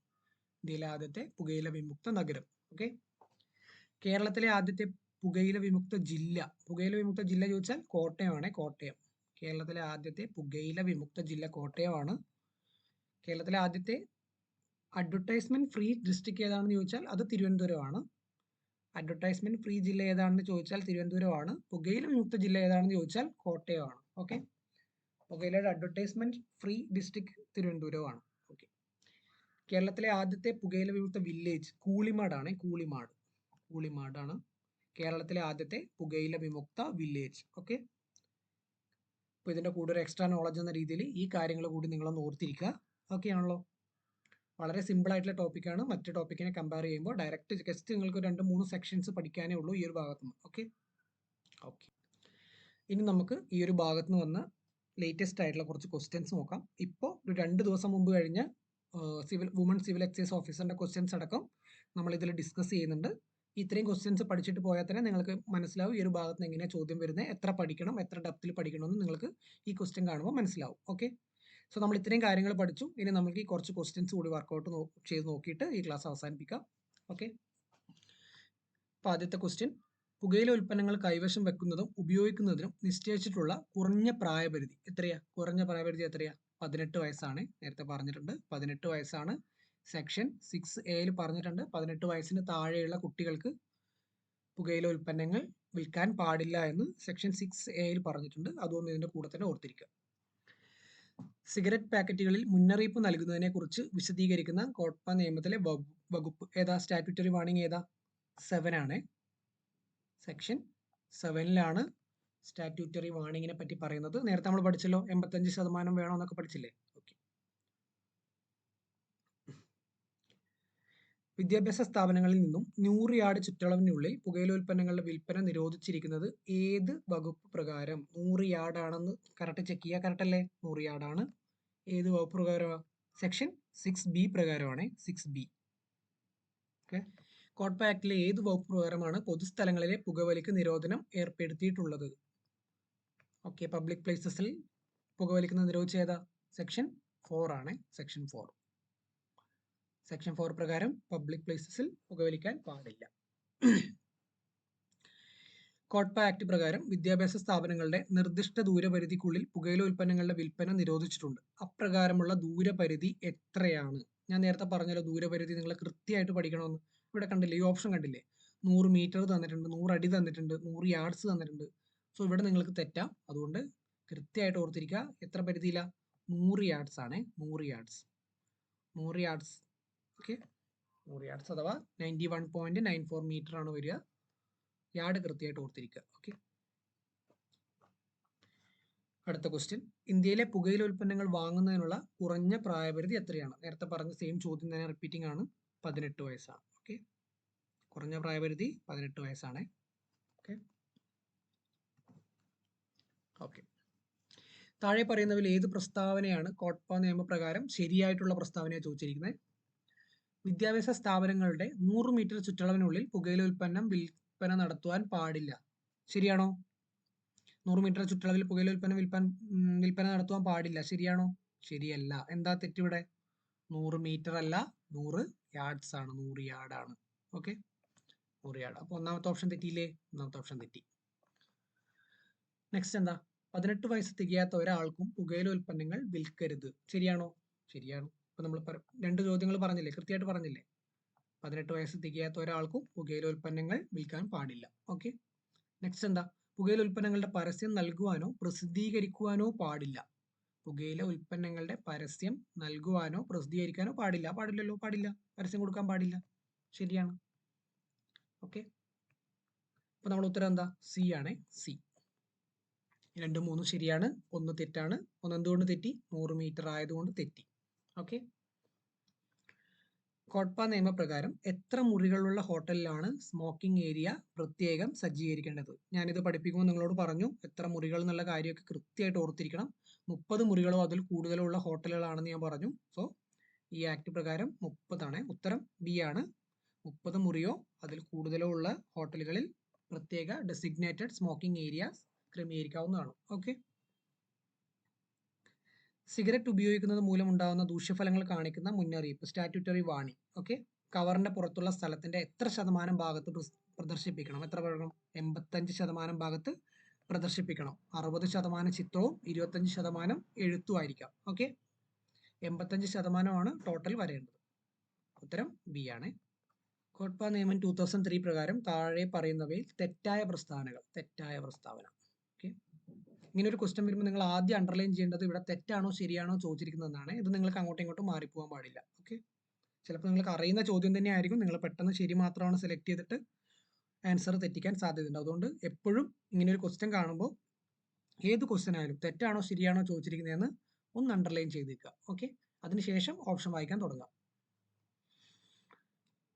ഇന്ത്യയിലെ ആദ്യത്തെ പുകയില വിമുക്ത നഗരം. ഓക്കെ കേരളത്തിലെ ആദ്യത്തെ പുകയില വിമുക്ത ജില്ല. പുകയില വിമുക്ത ജില്ല ചോദിച്ചാൽ കോട്ടയമാണ് കോട്ടയം. കേരളത്തിലെ ആദ്യത്തെ പുകയില വിമുക്ത ജില്ല കോട്ടയമാണ്. കേരളത്തിലെ ആദ്യത്തെ അഡ്വർടൈസ്മെന്റ് ഫ്രീ ഡിസ്ട്രിക്ട് ഏതാണെന്ന് ചോദിച്ചാൽ അത് തിരുവനന്തപുരമാണ്. അഡ്വർടൈസ്മെന്റ് ഫ്രീ ജില്ല ഏതാണെന്ന് ചോദിച്ചാൽ തിരുവനന്തപുരമാണ്. പുകയില വിമുക്ത ജില്ല ഏതാണെന്ന് ചോദിച്ചാൽ കോട്ടയമാണ്. ഓക്കെ പുകയിലയുടെ അഡ്വർടൈസ്മെന്റ് ഫ്രീ ഡിസ്ട്രിക്ട് തിരുവനന്തപുരമാണ്. ഓക്കെ കേരളത്തിലെ ആദ്യത്തെ പുകയില വിമുക്ത വില്ലേജ് കൂളിമാടാണ് കൂളിമാട്. കൂളിമാടാണ് കേരളത്തിലെ ആദ്യത്തെ പുകയില വിമുക്ത വില്ലേജ് ഓക്കെ അപ്പോൾ ഇതിന്റെ കൂടെ ഒരു എക്സ്ട്രാ നോളജ് എന്ന രീതിയിൽ ഈ കാര്യങ്ങൾ കൂടി നിങ്ങളൊന്ന് ഓർത്തിരിക്കുക. ഓക്കെ ആണല്ലോ? വളരെ സിമ്പിൾ ആയിട്ടുള്ള ടോപ്പിക്കാണ് മറ്റു ടോപ്പിക്കിനെ കമ്പയർ ചെയ്യുമ്പോൾ ഡയറക്റ്റ് ജസ്റ്റ് നിങ്ങൾക്ക് രണ്ട് മൂന്ന് സെക്ഷൻസ് പഠിക്കാനേ ഉള്ളൂ ഈ ഒരു ഭാഗത്ത് നിന്ന് ഓക്കെ ഓക്കെ ഇനി നമുക്ക് ഈ ഒരു ഭാഗത്ത് നിന്ന് വന്ന ലേറ്റസ്റ്റ് ആയിട്ടുള്ള കുറച്ച് ക്വസ്റ്റ്യൻസ് നോക്കാം. ഇപ്പോൾ ഒരു രണ്ട് ദിവസം മുമ്പ് കഴിഞ്ഞ സിവിൽ വുമൺ സിവിൽ എക്സൈസ് ഓഫീസറിന്റെ ക്വസ്റ്റ്യൻസ് അടക്കം നമ്മൾ ഇതിൽ ഡിസ്കസ് ചെയ്യുന്നുണ്ട്. ഇത്രയും ക്വസ്റ്റ്യൻസ് പഠിച്ചിട്ട് പോയാൽ തന്നെ നിങ്ങൾക്ക് മനസ്സിലാവും ഈ ഒരു ഭാഗത്ത് നിന്ന് എങ്ങനെയാണ് ചോദ്യം വരുന്നത് എത്ര പഠിക്കണം എത്ര ഡെപ്തിൽ പഠിക്കണമെന്ന് നിങ്ങൾക്ക് ഈ ക്വസ്റ്റ്യൻ കാണുമ്പോൾ മനസ്സിലാവും. ഓക്കെ സോ നമ്മൾ ഇത്രയും കാര്യങ്ങൾ പഠിച്ചു. ഇനി നമുക്ക് ഈ കുറച്ച് ക്വസ്റ്റ്യൻസ് കൂടി വർക്കൗട്ട് ചെയ്ത് നോക്കിയിട്ട് ഈ ക്ലാസ് അവസാനിപ്പിക്കാം. ഓക്കെ അപ്പോൾ ആദ്യത്തെ ക്വസ്റ്റ്യൻ പുകയില ഉൽപ്പന്നങ്ങൾ കൈവശം വെക്കുന്നതും ഉപയോഗിക്കുന്നതിനും നിശ്ചയിച്ചിട്ടുള്ള കുറഞ്ഞ പ്രായപരിധി എത്രയാ? കുറഞ്ഞ പ്രായപരിധി എത്രയാ? പതിനെട്ട് വയസ്സാണ്. നേരത്തെ പറഞ്ഞിട്ടുണ്ട്. പതിനെട്ട് വയസ്സാണ്. സെക്ഷൻ സിക്സ് എയിൽ പറഞ്ഞിട്ടുണ്ട്. പതിനെട്ട് വയസ്സിന് താഴെയുള്ള കുട്ടികൾക്ക് പുകയില ഉൽപ്പന്നങ്ങൾ വിൽക്കാൻ പാടില്ല എന്ന് സെക്ഷൻ സിക്സ് എയിൽ പറഞ്ഞിട്ടുണ്ട്. അതൊന്നും ഇതിന്റെ കൂടെ തന്നെ ഓർത്തിരിക്കുക. സിഗരറ്റ് പാക്കറ്റുകളിൽ മുന്നറിയിപ്പ് നൽകുന്നതിനെ കുറിച്ച് വിശദീകരിക്കുന്ന കോട്ട നിയമത്തിലെ വകുപ്പ് ഏതാ? സ്റ്റാറ്റ്യൂട്ടറി വാണിംഗ് ഏതാ? സെവൻ ആണ്. സെക്ഷൻ സെവനിലാണ് സ്റ്റാറ്റ്യൂട്ടറി വാണിങ്ങിനെ പറ്റി പറയുന്നത്. നേരത്തെ നമ്മൾ പഠിച്ചല്ലോ എൺപത്തഞ്ച് ശതമാനം വേണമെന്നൊക്കെ പഠിച്ചില്ലേ ഓക്കെ വിദ്യാഭ്യാസ സ്ഥാപനങ്ങളിൽ നിന്നും നൂറ് യാർഡ് ചുറ്റളവിനുള്ളിൽ പുകയില ഉൽപ്പന്നങ്ങളുടെ വിൽപ്പന നിരോധിച്ചിരിക്കുന്നത് ഏത് വകുപ്പ് പ്രകാരം? നൂറ് യാർഡ് ആണെന്ന് കറക്റ്റ് ചെക്ക് ചെയ്യുക കറക്റ്റ് അല്ലേ? നൂറ് യാർഡ് ആണ്. ഏത് വകുപ്പ് പ്രകാരമാണ് സെക്ഷൻ സിക്സ് ബി പ്രകാരമാണ്. സിക്സ് ബി ഓക്കെ കോട്ട ആക്ടിലെ ഏത് വകുപ്പ് പ്രകാരമാണ് പൊതുസ്ഥലങ്ങളിലെ പുകവലിക്ക് നിരോധനം ഏർപ്പെടുത്തിയിട്ടുള്ളത്? ഓക്കെ പബ്ലിക് പ്ലേസസിൽ പുകവലിക്കുന്ന നിരോധിച്ചേതാ സെക്ഷൻ ഫോർ ആണ്. സെക്ഷൻ ഫോർ സെക്ഷൻ ഫോർ പ്രകാരം പബ്ലിക് പ്ലേസസിൽ പുകവലിക്കാൻ പാടില്ല. കോട്ട്പ ആക്ട് പ്രകാരം വിദ്യാഭ്യാസ സ്ഥാപനങ്ങളുടെ നിർദ്ദിഷ്ട ദൂരപരിധിക്കുള്ളിൽ പുകയില ഉൽപ്പന്നങ്ങളുടെ വിൽപ്പന നിരോധിച്ചിട്ടുണ്ട്. അപ്രകാരമുള്ള ദൂരപരിധി എത്രയാണ്? ഞാൻ നേരത്തെ പറഞ്ഞല്ലോ ദൂരപരിധി നിങ്ങൾ കൃത്യമായിട്ട് പഠിക്കണമെന്ന്. ഇവിടെ കണ്ടില്ലേ ഈ ഓപ്ഷൻ കണ്ടില്ലേ? നൂറ് മീറ്റർ തന്നിട്ടുണ്ട് നൂറ് അടി തന്നിട്ടുണ്ട് നൂറ് യാർഡ്സ് തന്നിട്ടുണ്ട്. സോ ഇവിടെ നിങ്ങൾക്ക് തെറ്റാം. അതുകൊണ്ട് കൃത്യമായിട്ട് ഓർത്തിരിക്കുക എത്ര പരിധിയില്ല നൂറ് യാർഡ്സ് ആണ് നൂറ് യാർഡ്സ് നൂറ് യാർഡ്സ് ഓക്കെ നൂറ് യാർഡ്സ് അഥവാ ninety one nine four metre ആണ് വരിക. യാർഡ് കൃത്യമായിട്ട് ഓർത്തിരിക്കുക. ഓക്കെ അടുത്ത ക്വസ്റ്റ്യൻ ഇന്ത്യയിലെ പുകയില ഉൽപ്പന്നങ്ങൾ വാങ്ങുന്നതിനുള്ള കുറഞ്ഞ പ്രായപരിധി എത്രയാണ്? നേരത്തെ പറഞ്ഞ സെയിം ചോദ്യം തന്നെ റിപ്പീറ്റിംഗ് ആണ്. പതിനെട്ട് വയസ്സാണ്. ഓക്കെ കുറഞ്ഞ പ്രായപരിധി പതിനെട്ട് വയസ്സാണ്. ഓക്കെ ഓക്കെ താഴെ പറയുന്നവയിൽ ഏത് പ്രസ്താവനയാണ് കോട്ട്പ നിയമപ്രകാരം ശരിയായിട്ടുള്ള പ്രസ്താവനയാണ് ചോദിച്ചിരിക്കുന്നത്? വിദ്യാഭ്യാസ സ്ഥാപനങ്ങളുടെ നൂറ് മീറ്റർ ചുറ്റളവിനുള്ളിൽ പുകയില ഉൽപ്പന്നം വിൽപ്പന നടത്തുവാൻ പാടില്ല. ശരിയാണോ? നൂറ് മീറ്റർ ചുറ്റളവിൽ പുകയില ഉൽപ്പന്നം വിൽപ്പന വിൽപ്പന നടത്തുവാൻ പാടില്ല. ശരിയാണോ? ശരിയല്ല. എന്താ തെറ്റിവിടെ? നൂറ് മീറ്റർ അല്ല നൂറ് യാർഡ്സ് ആണ് നൂറ് യാർഡാണ് ഓക്കെ? നൂറ് യാർഡ് അപ്പോൾ ഒന്നാമത്തെ ഓപ്ഷൻ തെറ്റിയില്ലേ? ഒന്നാമത്തെ ഓപ്ഷൻ തെറ്റി. നെക്സ്റ്റ് എന്താ? പതിനെട്ട് വയസ്സ് തികയാത്ത ഒരാൾക്കും പുകയില ഉൽപ്പന്നങ്ങൾ വിൽക്കരുത്. ശരിയാണോ? ശരിയാണ്. ഇപ്പൊ നമ്മൾ രണ്ട് ചോദ്യങ്ങൾ പറഞ്ഞില്ലേ കൃത്യമായിട്ട് പറഞ്ഞില്ലേ? പതിനെട്ട് വയസ്സ് തികയാത്ത ഒരാൾക്കും പുകയില ഉൽപ്പന്നങ്ങൾ വിൽക്കാൻ പാടില്ല. ഓക്കെ? നെക്സ്റ്റ് എന്താ? പുകയില ഉൽപ്പന്നങ്ങളുടെ പരസ്യം നൽകുവാനോ പ്രസിദ്ധീകരിക്കുവാനോ പാടില്ല. പുകയില ഉൽപ്പന്നങ്ങളുടെ പരസ്യം നൽകുവാനോ പ്രസിദ്ധീകരിക്കാനോ പാടില്ല. പാടില്ലല്ലോ പാടില്ല. പരസ്യം കൊടുക്കാൻ പാടില്ല. ശരിയാണ്. ഓക്കെ? അപ്പൊ നമ്മൾ ഉത്തരം എന്താ? സി ആണ് സി രണ്ടും മൂന്നും ശരിയാണ്. ഒന്ന് തെറ്റാണ്. ഒന്ന് എന്തുകൊണ്ട് തെറ്റി? നൂറ് മീറ്റർ ആയതുകൊണ്ട് തെറ്റി. ഓക്കെ കോട്ട്പ നിയമപ്രകാരം എത്ര മുറികളുള്ള ഹോട്ടലിലാണ് സ്മോക്കിംഗ് ഏരിയ പ്രത്യേകം സജ്ജീകരിക്കേണ്ടത്? ഞാനിത് പഠിപ്പിക്കുമ്പോൾ നിങ്ങളോട് പറഞ്ഞു എത്ര മുറികൾ എന്നുള്ള കാര്യമൊക്കെ കൃത്യമായിട്ട് ഓർത്തിരിക്കണം. മുപ്പത് മുറികളോ അതിൽ കൂടുതലോ ഉള്ള ഹോട്ടലുകളാണെന്ന് ഞാൻ പറഞ്ഞു. സോ ഈ ആക്ട് പ്രകാരം മുപ്പതാണ്. ഉത്തരം ബി ആണ്. മുപ്പത് മുറിയോ അതിൽ കൂടുതലോ ഉള്ള ഹോട്ടലുകളിൽ പ്രത്യേക ഡെസിഗ്നേറ്റഡ് സ്മോക്കിംഗ് ഏരിയാസ് ക്രമീകരിക്കാവുന്നതാണ്. ഓക്കെ സിഗരറ്റ് ഉപയോഗിക്കുന്നത് മൂലമുണ്ടാകുന്ന ദൂഷ്യഫലങ്ങൾ കാണിക്കുന്ന മുന്നറിയിപ്പ് സ്റ്റാറ്റ്യൂട്ടറി വാണി ഓക്കെ? കവറിന്റെ പുറത്തുള്ള സ്ഥലത്തിന്റെ എത്ര ശതമാനം ഭാഗത്ത് പ്രദർശിപ്പിക്കണം? എത്ര പറയണം എൺപത്തഞ്ച് ശതമാനം ഭാഗത്ത് പ്രദർശിപ്പിക്കണം. അറുപത് ശതമാനം ചിത്രവും ഇരുപത്തഞ്ച് ശതമാനം എഴുത്തും ആയിരിക്കാം. ഓക്കെ? എൺപത്തഞ്ച് ശതമാനമാണ് ടോട്ടൽ വരേണ്ടത്. ഉത്തരം ബി ആണ്. കോട്ട്പ നിയമം ടൂ തൗസൻഡ് ത്രീ പ്രകാരം താഴെ പറയുന്നവയിൽ തെറ്റായ പ്രസ്താവനകൾ തെറ്റായ പ്രസ്താവന. ഇങ്ങനെ ഒരു ക്വസ്റ്റ്യൻ വരുമ്പോൾ നിങ്ങൾ ആദ്യം അണ്ടർലൈൻ ചെയ്യേണ്ടത് ഇവിടെ തെറ്റാണോ ശരിയാണോ ചോദിച്ചിരിക്കുന്നതെന്നാണ്. ഇത് നിങ്ങൾക്ക് അങ്ങോട്ടും ഇങ്ങോട്ടും മാറിപ്പോകാൻ പാടില്ല. ഓക്കെ ചിലപ്പോൾ നിങ്ങൾക്ക് അറിയുന്ന ചോദ്യം തന്നെ ആയിരിക്കും. നിങ്ങൾ പെട്ടെന്ന് ശരി മാത്രമാണ് സെലക്ട് ചെയ്തിട്ട് ആൻസർ തെറ്റിക്കാൻ സാധ്യതയുണ്ട്. അതുകൊണ്ട് എപ്പോഴും ഇങ്ങനെ ഒരു ക്വസ്റ്റ്യൻ കാണുമ്പോൾ ഏത് ക്വസ്റ്റ്യൻ ആയാലും തെറ്റാണോ ശരിയാണോ ചോദിച്ചിരിക്കുന്നതെന്ന് ഒന്ന് അണ്ടർലൈൻ ചെയ്തേക്കുക. ഓക്കെ അതിനുശേഷം ഓപ്ഷൻ വായിക്കാൻ തുടങ്ങാം.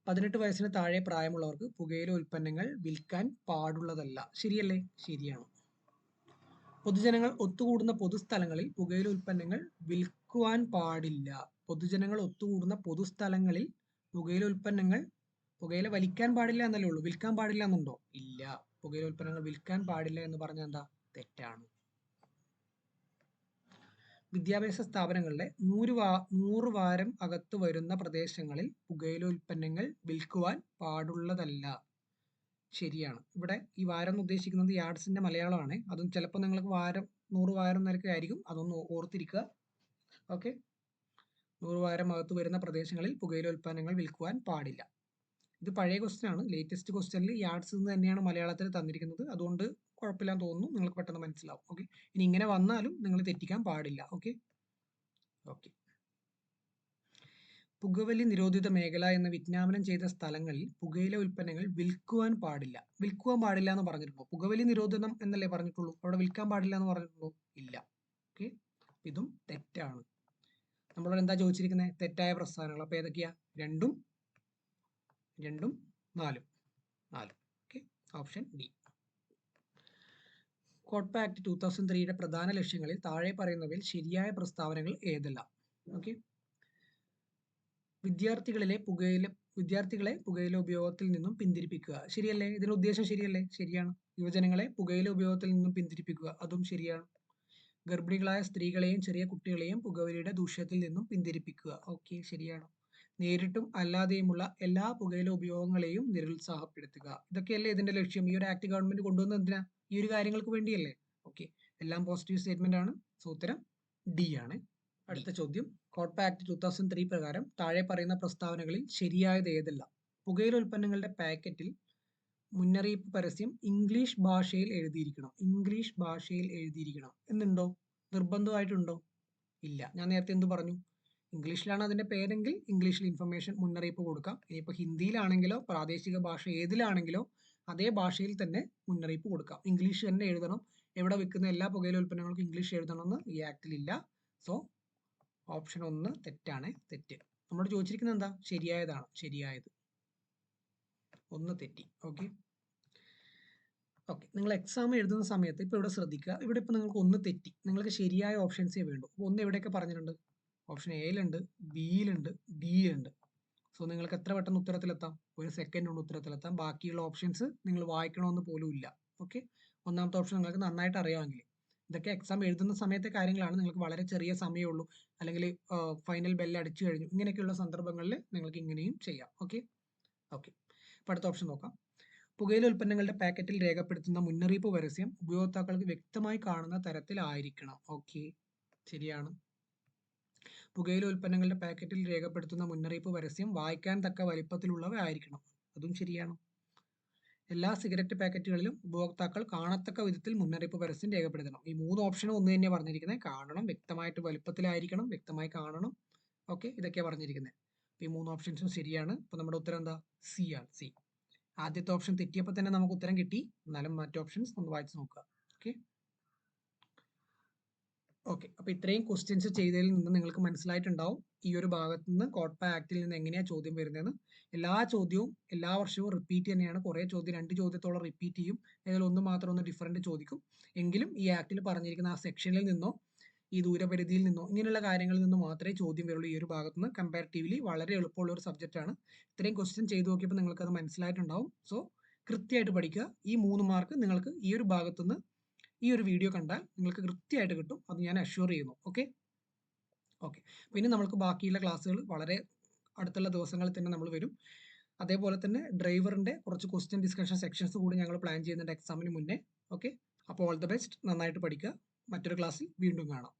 പതിനെട്ട് വയസ്സിന് താഴെ പ്രായമുള്ളവർക്ക് പുകയില ഉൽപ്പന്നങ്ങൾ വിൽക്കാൻ പാടുള്ളതല്ല. ശരിയല്ലേ? ശരിയാണ്. പൊതുജനങ്ങൾ ഒത്തുകൂടുന്ന പൊതുസ്ഥലങ്ങളിൽ പുകയില ഉൽപ്പന്നങ്ങൾ വിൽക്കുവാൻ പാടില്ല. പൊതുജനങ്ങൾ ഒത്തുകൂടുന്ന പൊതുസ്ഥലങ്ങളിൽ പുകയില ഉൽപ്പന്നങ്ങൾ പുകയില വലിക്കാൻ പാടില്ല എന്നല്ലേ ഉള്ളൂ. വിൽക്കാൻ പാടില്ല എന്നുണ്ടോ? ഇല്ല. പുകയില ഉൽപ്പന്നങ്ങൾ വിൽക്കാൻ പാടില്ല എന്ന് പറഞ്ഞാൽ എന്താ? തെറ്റാണ്. വിദ്യാഭ്യാസ സ്ഥാപനങ്ങളിലെ നൂറ് വാ നൂറ് വാരം അകത്ത് വരുന്ന പ്രദേശങ്ങളിൽ പുകയില ഉൽപ്പന്നങ്ങൾ വിൽക്കുവാൻ പാടുള്ളതല്ല. ശരിയാണ്. ഇവിടെ ഈ വാരം എന്ന് ഉദ്ദേശിക്കുന്നത് യാർഡ്സിന്റെ മലയാളമാണ്. അതും ചിലപ്പോൾ നിങ്ങൾക്ക് വാരം നൂറ് വാരം നിരക്ക് ആയിരിക്കും. അതൊന്ന് ഓർത്തിരിക്കുക. ഓക്കെ? നൂറ് വാരം അകത്ത് വരുന്ന പ്രദേശങ്ങളിൽ പുകയില ഉൽപ്പന്നങ്ങൾ വിൽക്കുവാൻ പാടില്ല. ഇത് പഴയ ക്വസ്റ്റ്യൻ ആണ്. ലേറ്റസ്റ്റ് ക്വസ്റ്റ്യനിൽ യാർഡ്സ് എന്ന് തന്നെയാണ് മലയാളത്തിൽ തന്നിരിക്കുന്നത്. അതുകൊണ്ട് കുഴപ്പമില്ലാന്ന് തോന്നുന്നു. നിങ്ങൾക്ക് പെട്ടെന്ന് മനസ്സിലാവും. ഓക്കെ? ഇനി ഇങ്ങനെ വന്നാലും നിങ്ങൾ തെറ്റിക്കാൻ പാടില്ല. ഓക്കെ? ഓക്കെ. പുകവലി നിരോധിത മേഖല എന്ന് വിജ്ഞാപനം ചെയ്ത സ്ഥലങ്ങളിൽ പുകയില ഉൽപ്പന്നങ്ങൾ വിൽക്കുവാൻ പാടില്ല. വിൽക്കുവാൻ പാടില്ല എന്ന് പറഞ്ഞിട്ടുണ്ടോ? പുകവലി നിരോധനം എന്നല്ലേ പറഞ്ഞിട്ടുള്ളൂ? അവിടെ വിൽക്കാൻ പാടില്ല എന്ന് പറഞ്ഞിട്ടുള്ളൂ ഇല്ല. ഓക്കെ. ഇതും തെറ്റാണ്. നമ്മളോട് എന്താ ചോദിച്ചിരിക്കുന്നത് തെറ്റായ പ്രസ്ഥാനങ്ങൾ അപ്പൊ ഏതൊക്കെയാ? രണ്ടും രണ്ടും നാലും. നാലും. ഓക്കെ. Option D. കോട്ട ആക്ട് ടൂ തൗസൻഡ് ത്രീയുടെ പ്രധാന ലക്ഷ്യങ്ങളിൽ താഴെ പറയുന്നവയിൽ ശരിയായ പ്രസ്താവനകൾ ഏതെല്ലാം? ഓക്കെ. വിദ്യാർത്ഥികളിലെ പുകയില വിദ്യാർത്ഥികളെ പുകയില ഉപയോഗത്തിൽ നിന്നും പിന്തിരിപ്പിക്കുക. ശരിയല്ലേ? ഇതിന്റെ ഉദ്ദേശം ശരിയല്ലേ? ശരിയാണ്. യുവജനങ്ങളെ പുകയില ഉപയോഗത്തിൽ നിന്നും പിന്തിരിപ്പിക്കുക. അതും ശരിയാണ്. ഗർഭിണികളായ സ്ത്രീകളെയും ചെറിയ കുട്ടികളെയും പുകവലിയുടെ ദൂഷ്യത്തിൽ നിന്നും പിന്തിരിപ്പിക്കുക. ഓക്കെ ശരിയാണ്. നേരിട്ടും അല്ലാതെയുമുള്ള എല്ലാ പുകയില ഉപയോഗങ്ങളെയും നിരുത്സാഹപ്പെടുത്തുക. ഇതൊക്കെയല്ലേ ഇതിന്റെ ലക്ഷ്യം? ഈ ഒരു ആക്ട് ഗവൺമെന്റ് കൊണ്ടുവന്നത് എന്തിനാ? ഈ ഒരു കാര്യങ്ങൾക്ക് വേണ്ടിയല്ലേ? ഓക്കെ. എല്ലാം പോസിറ്റീവ് സ്റ്റേറ്റ്മെന്റ് ആണ്. സോ ഉത്തരം ഡി ആണ്. അടുത്ത ചോദ്യം. COTPA act two thousand three പ്രകാരം താഴെ പറയുന്ന പ്രസ്താവനകളിൽ ശരിയായത് ഏതല്ല. പുകയില ഉൽപ്പന്നങ്ങളുടെ പാക്കറ്റിൽ മുന്നറിയിപ്പ് പരസ്യം ഇംഗ്ലീഷ് ഭാഷയിൽ എഴുതിയിരിക്കണം. ഇംഗ്ലീഷ് ഭാഷയിൽ എഴുതിയിരിക്കണം. എന്നുണ്ടോ? നിർബന്ധമായിട്ടുണ്ടോ? ഇല്ല. ഞാൻ നേരത്തെ എന്തു പറഞ്ഞു? ഇംഗ്ലീഷിലാണ് അതിന്റെ പേരെങ്കിൽ ഇംഗ്ലീഷിൽ ഇൻഫർമേഷൻ മുന്നറിയിപ്പ് കൊടുക്കാം. ഇനിയിപ്പോൾ ഹിന്ദിയിലാണെങ്കിലോ പ്രാദേശിക ഭാഷ ഏതിലാണെങ്കിലോ അതേ ഭാഷയിൽ തന്നെ മുന്നറിയിപ്പ് കൊടുക്കാം. ഇംഗ്ലീഷ് തന്നെ എഴുതണം. എവിടെ വിൽക്കുന്ന എല്ലാ പുകയില ഉൽപ്പന്നങ്ങൾക്കും ഇംഗ്ലീഷ് എഴുതണമെന്ന് ഈ ആക്ടിലില്ല സോ ഓപ്ഷൻ ഒന്ന് തെറ്റാണ് തെറ്റ്. നമ്മളോട് ചോദിച്ചിരിക്കുന്നത് എന്താ? ശരിയായതാണ്? ശരിയായത്. ഒന്ന് തെറ്റി. ഓക്കെ ഓക്കെ നിങ്ങൾ എക്സാം എഴുതുന്ന സമയത്ത് ഇപ്പോൾ ഇവിടെ ശ്രദ്ധിക്കുക. ഇവിടെ ഇപ്പോൾ നിങ്ങൾക്ക് ഒന്ന് തെറ്റി. നിങ്ങൾക്ക് ശരിയായ ഓപ്ഷൻസേ അപ്പൊ ഒന്ന് എവിടെയൊക്കെ പറഞ്ഞിട്ടുണ്ട്? ഓപ്ഷൻ എയിലുണ്ട് ബിയിലുണ്ട് ഡിയിലുണ്ട് സോ നിങ്ങൾക്ക് എത്ര പെട്ടെന്ന് ഉത്തരത്തിലെത്താം? ഒരു സെക്കൻഡ് കൊണ്ട് ഉത്തരത്തിലെത്താം. ബാക്കിയുള്ള ഓപ്ഷൻസ് നിങ്ങൾ വായിക്കണമെന്ന് പോലും ഇല്ല. ഓക്കെ ഒന്നാമത്തെ ഓപ്ഷൻ നിങ്ങൾക്ക് നന്നായിട്ട് അറിയാമെങ്കിൽ ഇതൊക്കെ എക്സാം എഴുതുന്ന സമയത്തെ കാര്യങ്ങളാണ് നിങ്ങൾക്ക് വളരെ ചെറിയ സമയമുള്ളൂ അല്ലെങ്കിൽ ഫൈനൽ ബെല്ല് അടിച്ചു കഴിഞ്ഞു. ഇങ്ങനെയൊക്കെയുള്ള സന്ദർഭങ്ങളിൽ നിങ്ങൾക്ക് ഇങ്ങനെയും ചെയ്യാം. ഓക്കെ ഓക്കെ അപ്പോൾ അടുത്ത ഓപ്ഷൻ നോക്കാം. പുകയില ഉൽപ്പന്നങ്ങളുടെ പാക്കറ്റിൽ രേഖപ്പെടുത്തുന്ന മുന്നറിയിപ്പ് പരസ്യം ഉപയോക്താക്കൾക്ക് വ്യക്തമായി കാണുന്ന തരത്തിലായിരിക്കണം ഓക്കെ ശരിയാണ്. പുകയില ഉൽപ്പന്നങ്ങളുടെ പാക്കറ്റിൽ രേഖപ്പെടുത്തുന്ന മുന്നറിയിപ്പ് പരസ്യം വായിക്കാൻ തക്ക വലിപ്പത്തിലുള്ളവ ആയിരിക്കണം. അതും ശരിയാണ്. എല്ലാ സിഗരറ്റ് പാക്കറ്റുകളിലും ഉപഭോക്താക്കൾ കാണത്തക്ക വിധത്തിൽ മുന്നറിയിപ്പ് പരസ്യം രേഖപ്പെടുത്തണം. ഈ മൂന്ന് ഓപ്ഷനും ഒന്ന് തന്നെയാണ് പറഞ്ഞിരിക്കുന്നത്. കാണണം വ്യക്തമായിട്ട് വലുപ്പത്തിലായിരിക്കണം വ്യക്തമായി കാണണം. ഓക്കെ ഇതൊക്കെയാണ് പറഞ്ഞിരിക്കുന്നത്. ഈ മൂന്ന് ഓപ്ഷൻസും ശരിയാണ്. അപ്പോൾ നമ്മുടെ ഉത്തരം എന്താ? സി ആണ്. സി. ആദ്യത്തെ ഓപ്ഷൻ തെറ്റിയപ്പോൾ തന്നെ നമുക്ക് ഉത്തരം കിട്ടി. എന്നാലും മറ്റു ഓപ്ഷൻസ് ഒന്ന് വായിച്ച് നോക്കുക. ഓക്കെ. ഓക്കെ അപ്പോൾ ഇത്രയും ക്വസ്റ്റ്യൻസ് ചെയ്തതിൽ നിന്ന് നിങ്ങൾക്ക് മനസ്സിലായിട്ടുണ്ടാവും ഈ ഒരു ഭാഗത്ത് നിന്ന് കോട്ട ആക്ടിൽ നിന്ന് എങ്ങനെയാണ് ചോദ്യം വരുന്നതെന്ന്. എല്ലാ ചോദ്യവും എല്ലാ വർഷവും റിപ്പീറ്റ് തന്നെയാണ്. കുറേ ചോദ്യം രണ്ട് ചോദ്യത്തോളം റിപ്പീറ്റ് ചെയ്യും. അതിൽ ഒന്ന് മാത്രം ഒന്ന് ഡിഫറന്റ് ചോദിക്കും. എങ്കിലും ഈ ആക്ടിൽ പറഞ്ഞിരിക്കുന്ന ആ സെക്ഷനിൽ നിന്നോ ഈ ദൂരപരിധിയിൽ നിന്നോ ഇങ്ങനെയുള്ള കാര്യങ്ങളിൽ നിന്ന് മാത്രമേ ചോദ്യം വരുള്ളൂ ഈ ഒരു ഭാഗത്ത് നിന്ന് കമ്പാരിറ്റീവ്ലി വളരെ എളുപ്പമുള്ള ഒരു സബ്ജക്റ്റ് ആണ്. ഇത്രയും ക്വസ്റ്റ്യൻ ചെയ്തു നോക്കിയപ്പോൾ അത് മനസ്സിലായിട്ടുണ്ടാവും. സോ കൃത്യമായിട്ട് പഠിക്കുക. ഈ മൂന്ന് മാർക്ക് നിങ്ങൾക്ക് ഈ ഒരു ഭാഗത്തുനിന്ന് ഈ ഒരു വീഡിയോ കണ്ടാൽ നിങ്ങൾക്ക് കൃത്യമായിട്ട് കിട്ടും. അത് ഞാൻ അഷ്യൂർ ചെയ്യുന്നു. ഓക്കെ ഓക്കെ പിന്നെ നമ്മൾക്ക് ബാക്കിയുള്ള ക്ലാസ്സുകൾ വളരെ അടുത്തുള്ള ദിവസങ്ങളിൽ തന്നെ നമ്മൾ വരും. അതേപോലെ തന്നെ ഡ്രൈവറിന്റെ കുറച്ച് ക്വസ്റ്റ്യൻ ഡിസ്കഷൻ സെക്ഷൻസ് കൂടി ഞങ്ങൾ പ്ലാൻ ചെയ്യുന്നുണ്ട് എക്സാമിന് മുന്നേ. ഓക്കെ അപ്പോൾ ഓൾ ദ ബെസ്റ്റ് നന്നായിട്ട് പഠിക്കുക. മറ്റൊരു ക്ലാസ്സിൽ വീണ്ടും കാണാം.